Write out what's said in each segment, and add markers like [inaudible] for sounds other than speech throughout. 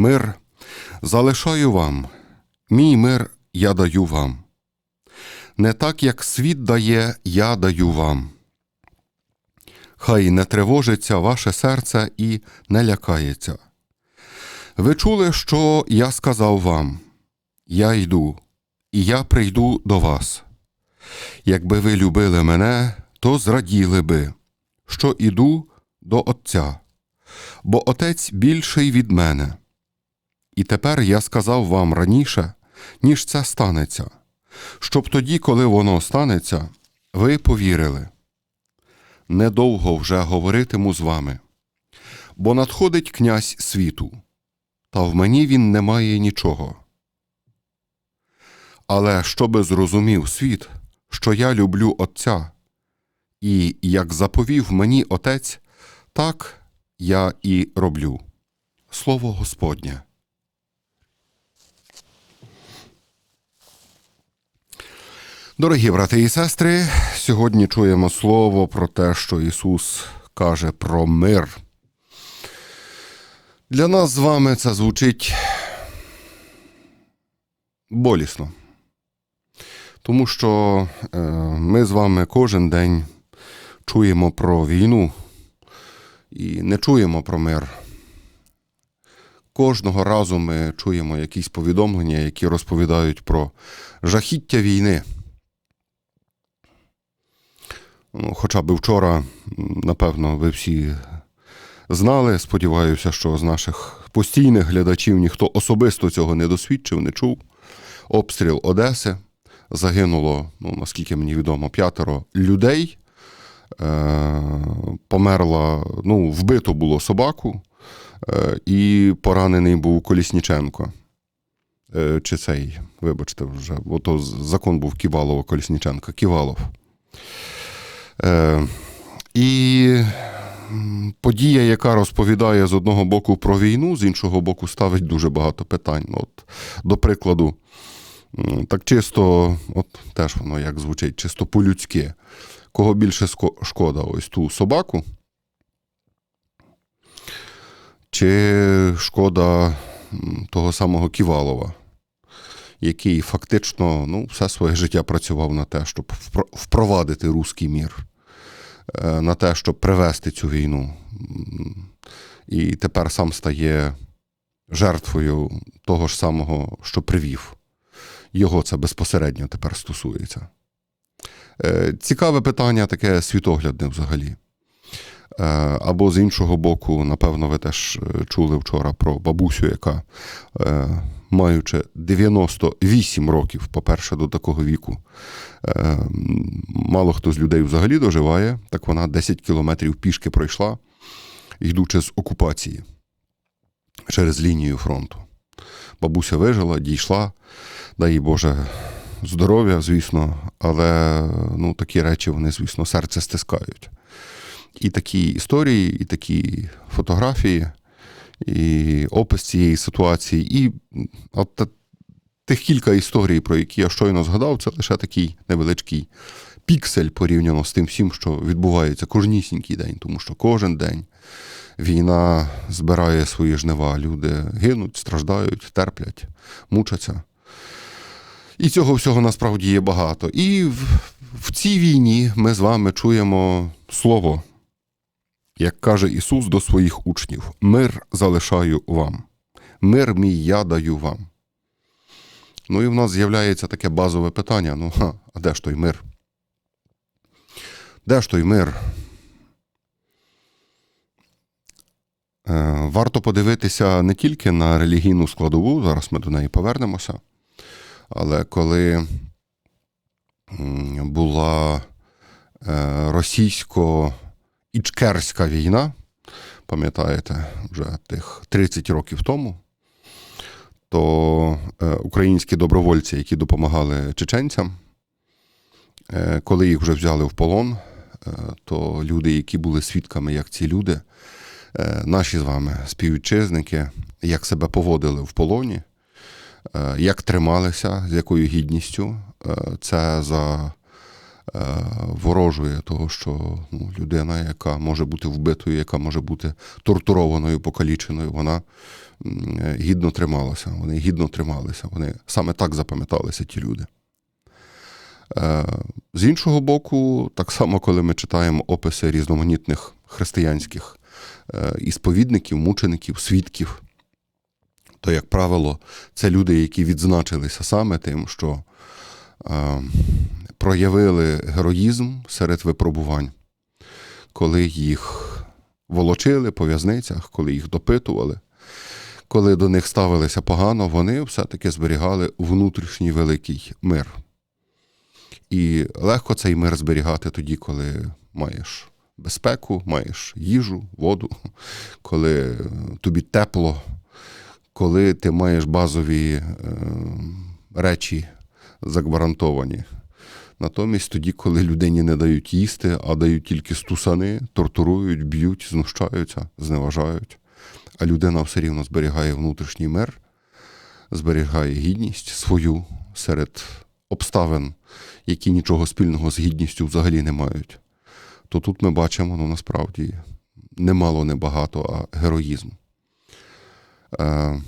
Мир залишаю вам, мій мир я даю вам. Не так, як світ дає, я даю вам. Хай не тривожиться ваше серце і не лякається. Ви чули, що я сказав вам: Я йду, і я прийду до вас. Якби ви любили мене, то зраділи би, що іду до Отця, бо Отець більший від мене. І тепер я сказав вам раніше, ніж це станеться, щоб тоді, коли воно станеться, ви повірили недовго вже говоритиму з вами, бо надходить князь світу, та в мені він не має нічого. Але щоби зрозумів світ, що я люблю Отця, і як заповів мені Отець, так я і роблю. Слово Господнє. Дорогі брати і сестри, сьогодні чуємо слово про те, що Ісус каже про мир. Для нас з вами це звучить болісно. Тому що е, ми з вами кожен день чуємо про війну і не чуємо про мир. Кожного разу ми чуємо якісь повідомлення, які розповідають про жахіття війни. Ну, хоча б вчора, напевно, ви всі знали. Сподіваюся, що з наших постійних глядачів ніхто особисто цього не досвідчив, не чув. Обстріл Одеси. Загинуло, ну, наскільки мені відомо, п'ятеро людей. Е, померла, ну, вбито було собаку, е, і поранений був Колісніченко. Е, чи цей, вибачте, вже, бо то закон був Ківалова Колісніченка. Ківалов. Е, і подія, яка розповідає з одного боку про війну, з іншого боку, ставить дуже багато питань. От, до прикладу, так чисто, от теж воно як звучить, чисто по-людськи. Кого більше шкода, ось ту собаку? Чи шкода того самого Ківалова, який фактично ну, все своє життя працював на те, щоб впровадити руський мір, е, на те, щоб привести цю війну. І тепер сам стає жертвою того ж самого, що привів. Його це безпосередньо тепер стосується. Е, Цікаве питання, таке світоглядне взагалі. Е, Або з іншого боку, напевно, ви теж чули вчора про бабусю, яка, маючи 98 років, по-перше, до такого віку, е, мало хто з людей взагалі доживає, так вона 10 кілометрів пішки пройшла, йдучи з окупації через лінію фронту. Бабуся вижила, дійшла, дай Боже здоров'я, звісно, але ну, такі речі вони, звісно, серце стискають. І такі історії, і такі фотографії, і опис цієї ситуації, і от тих кілька історій, про які я щойно згадав, це лише такий невеличкий піксель порівняно з тим всім, що відбувається кожнісінький день, тому що кожен день війна збирає свої жнива. Люди гинуть, страждають, терплять, мучаться. І цього всього насправді є багато. І в, в цій війні ми з вами чуємо слово, як каже Ісус до своїх учнів: Мир залишаю вам, мир мій я даю вам. Ну і в нас з'являється таке базове питання: ну, ха, а де ж той мир? Де ж той мир? Е, Варто подивитися не тільки на релігійну складову, зараз ми до неї повернемося. Але коли була е, російсько-ічкерська війна, пам'ятаєте, вже тих 30 років тому, то е, українські добровольці, які допомагали чеченцям, е, коли їх вже взяли в полон, е, то люди, які були свідками, як ці люди, наші з вами співвітчизники, як себе поводили в полоні, як трималися, з якою гідністю, це за ворожує того, що ну, людина, яка може бути вбитою, яка може бути тортурованою, покаліченою, вона е, гідно трималася. Вони гідно трималися. Вони саме так запам'яталися ті люди. Е, З іншого боку, так само, коли ми читаємо описи різноманітних християнських е, ісповідників, мучеників, свідків, то, як правило, це люди, які відзначилися саме тим, що е, проявили героїзм серед випробувань, коли їх волочили по в'язницях, коли їх допитували, коли до них ставилися погано, вони все-таки зберігали внутрішній великий мир. І легко цей мир зберігати тоді, коли маєш безпеку, маєш їжу, воду, коли тобі тепло, коли ти маєш базові е, речі загарантовані. Натомість тоді, коли людині не дають їсти, а дають тільки стусани, тортурують, б'ють, знущаються, зневажають, а людина все рівно зберігає внутрішній мир, зберігає гідність свою серед обставин, які нічого спільного з гідністю взагалі не мають, то тут ми бачимо ну, насправді немало небагато, а героїзм. Е,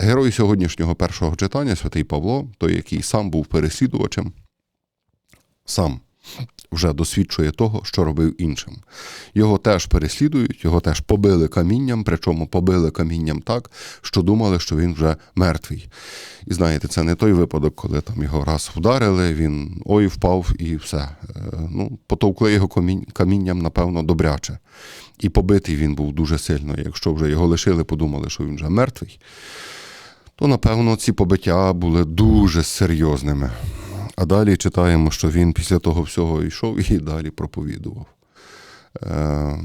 Герой сьогоднішнього першого читання, святий Павло, той, який сам був переслідувачем, сам вже досвідчує того, що робив іншим. Його теж переслідують, його теж побили камінням, причому побили камінням так, що думали, що він вже мертвий. І знаєте, це не той випадок, коли там його раз вдарили, він ой впав і все. Е, Ну, потовкли його камінням, напевно, добряче. І побитий він був дуже сильно. Якщо вже його лишили, подумали, що він вже мертвий, то напевно ці побиття були дуже серйозними. А далі читаємо, що він після того всього йшов і далі проповідував. Е,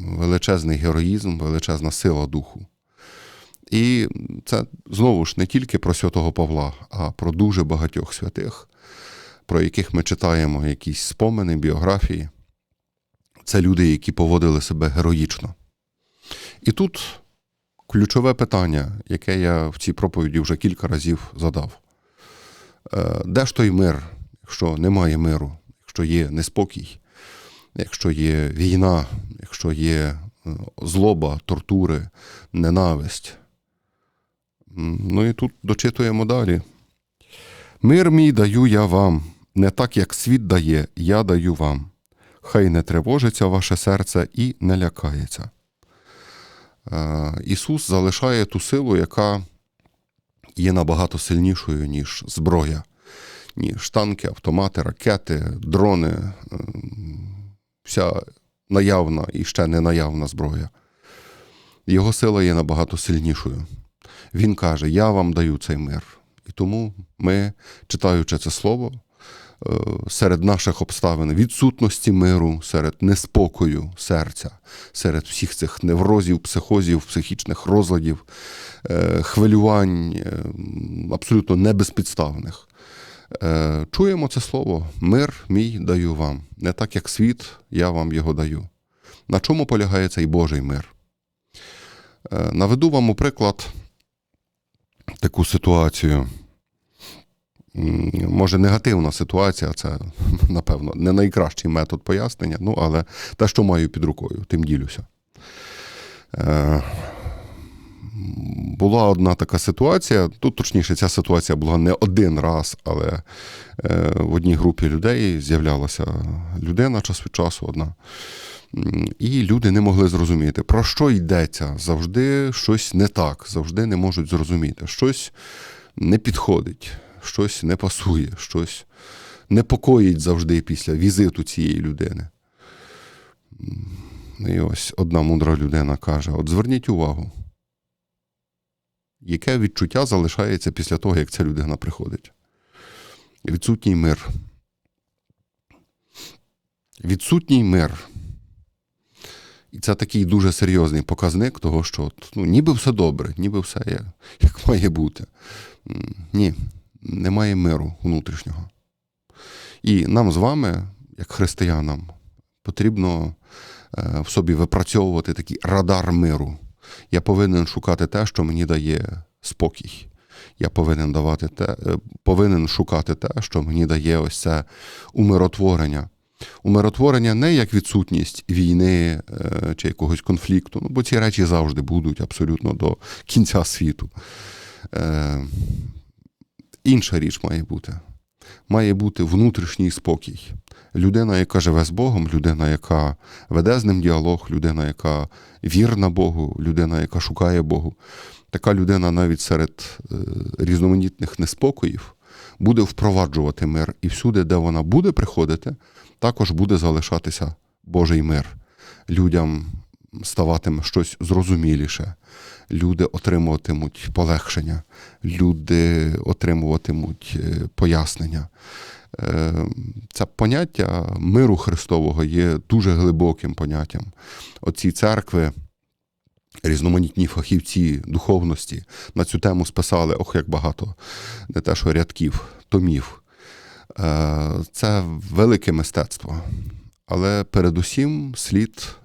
величезний героїзм, величезна сила духу. І це знову ж не тільки про святого Павла, а про дуже багатьох святих, про яких ми читаємо якісь спомини, біографії. Це люди, які поводили себе героїчно. І тут ключове питання, яке я в цій проповіді вже кілька разів задав. Е, Де ж той мир, якщо немає миру, якщо є неспокій, якщо є війна, якщо є е, злоба, тортури, ненависть? Ну і тут дочитуємо далі. Мир мій даю я вам, не так, як світ дає, я даю вам. Хай не тривожиться ваше серце і не лякається. Е, Ісус залишає ту силу, яка є набагато сильнішою, ніж зброя, ніж танки, автомати, ракети, дрони, ем, вся наявна і ще не наявна зброя. Його сила є набагато сильнішою. Він каже: Я вам даю цей мир. І тому ми, читаючи це слово, серед наших обставин відсутності миру, серед неспокою серця, серед всіх цих неврозів, психозів, психічних розладів, е, хвилювань, е, абсолютно небезпідставних. Е, Чуємо це слово: мир мій даю вам. Не так, як світ, я вам його даю. На чому полягає цей Божий мир? Е, Наведу вам у приклад таку ситуацію. Може, негативна ситуація, це, [laughs] напевно, не найкращий метод пояснення, ну, але те, що маю під рукою, тим ділюся. Е, була одна така ситуація. Тут, точніше, ця ситуація була не один раз, але е, в одній групі людей з'являлася людина час від часу одна. І люди не могли зрозуміти, про що йдеться. Завжди щось не так, завжди не можуть зрозуміти. Щось не підходить, щось не пасує, щось непокоїть завжди після візиту цієї людини. І ось одна мудра людина каже: от зверніть увагу, яке відчуття залишається після того, як ця людина приходить. Відсутній мир. Відсутній мир. І це такий дуже серйозний показник того, що ну, ніби все добре, ніби все є, як має бути. Ні, немає миру внутрішнього. І нам з вами, як християнам, потрібно е, в собі випрацьовувати такий радар миру. Я повинен шукати те, що мені дає спокій. Я повинен давати те, е, повинен шукати те, що мені дає ось це умиротворення. Умиротворення не як відсутність війни е, чи якогось конфлікту, ну, бо ці речі завжди будуть абсолютно до кінця світу. Інша річ має бути. Має бути внутрішній спокій. Людина, яка живе з Богом, людина, яка веде з ним діалог, людина, яка вірна Богу, людина, яка шукає Богу. Така людина навіть серед е, різноманітних неспокоїв буде впроваджувати мир. І всюди, де вона буде приходити, також буде залишатися Божий мир. Людям ставатиме щось зрозуміліше, люди отримуватимуть полегшення, люди отримуватимуть е, пояснення. Е, Це поняття миру Христового є дуже глибоким поняттям. Оці церкви, різноманітні фахівці духовності на цю тему списали ох, як багато, не те, що рядків, томів. Е, Це велике мистецтво. Але передусім слід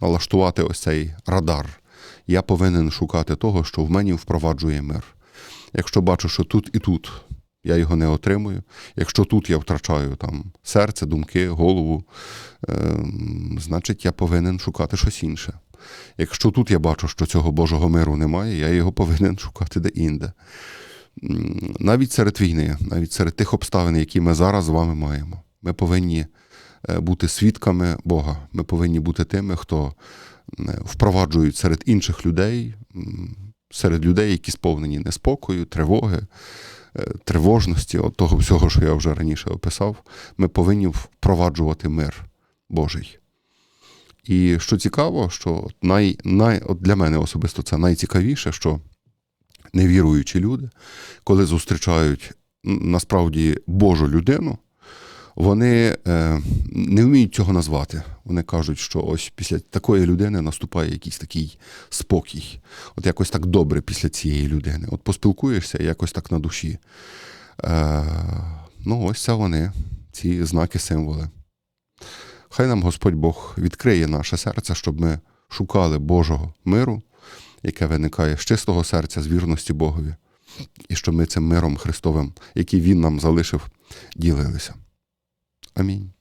налаштувати ось цей радар. Я повинен шукати того, що в мені впроваджує мир. Якщо бачу, що тут і тут я його не отримую, якщо тут я втрачаю там серце, думки, голову, е, значить я повинен шукати щось інше. Якщо тут я бачу, що цього Божого миру немає, я його повинен шукати де-інде. Навіть серед війни, навіть серед тих обставин, які ми зараз з вами маємо, ми повинні е, бути свідками Бога. Ми повинні бути тими, хто е, впроваджують серед інших людей, серед людей, які сповнені неспокою, тривоги, е, тривожності, от того всього, що я вже раніше описав, ми повинні впроваджувати мир Божий. І що цікаво, що най, най, от для мене особисто це найцікавіше, що невіруючі люди, коли зустрічають насправді Божу людину, вони е, не вміють цього назвати. Вони кажуть, що ось після такої людини наступає якийсь такий спокій. От якось так добре після цієї людини. От поспілкуєшся якось так на душі. Е, ну, ось це вони, ці знаки, символи. Хай нам Господь Бог відкриє наше серце, щоб ми шукали Божого миру, яке виникає з чистого серця, з вірності Богові, і щоб ми цим миром Христовим, який Він нам залишив, ділилися. Амінь.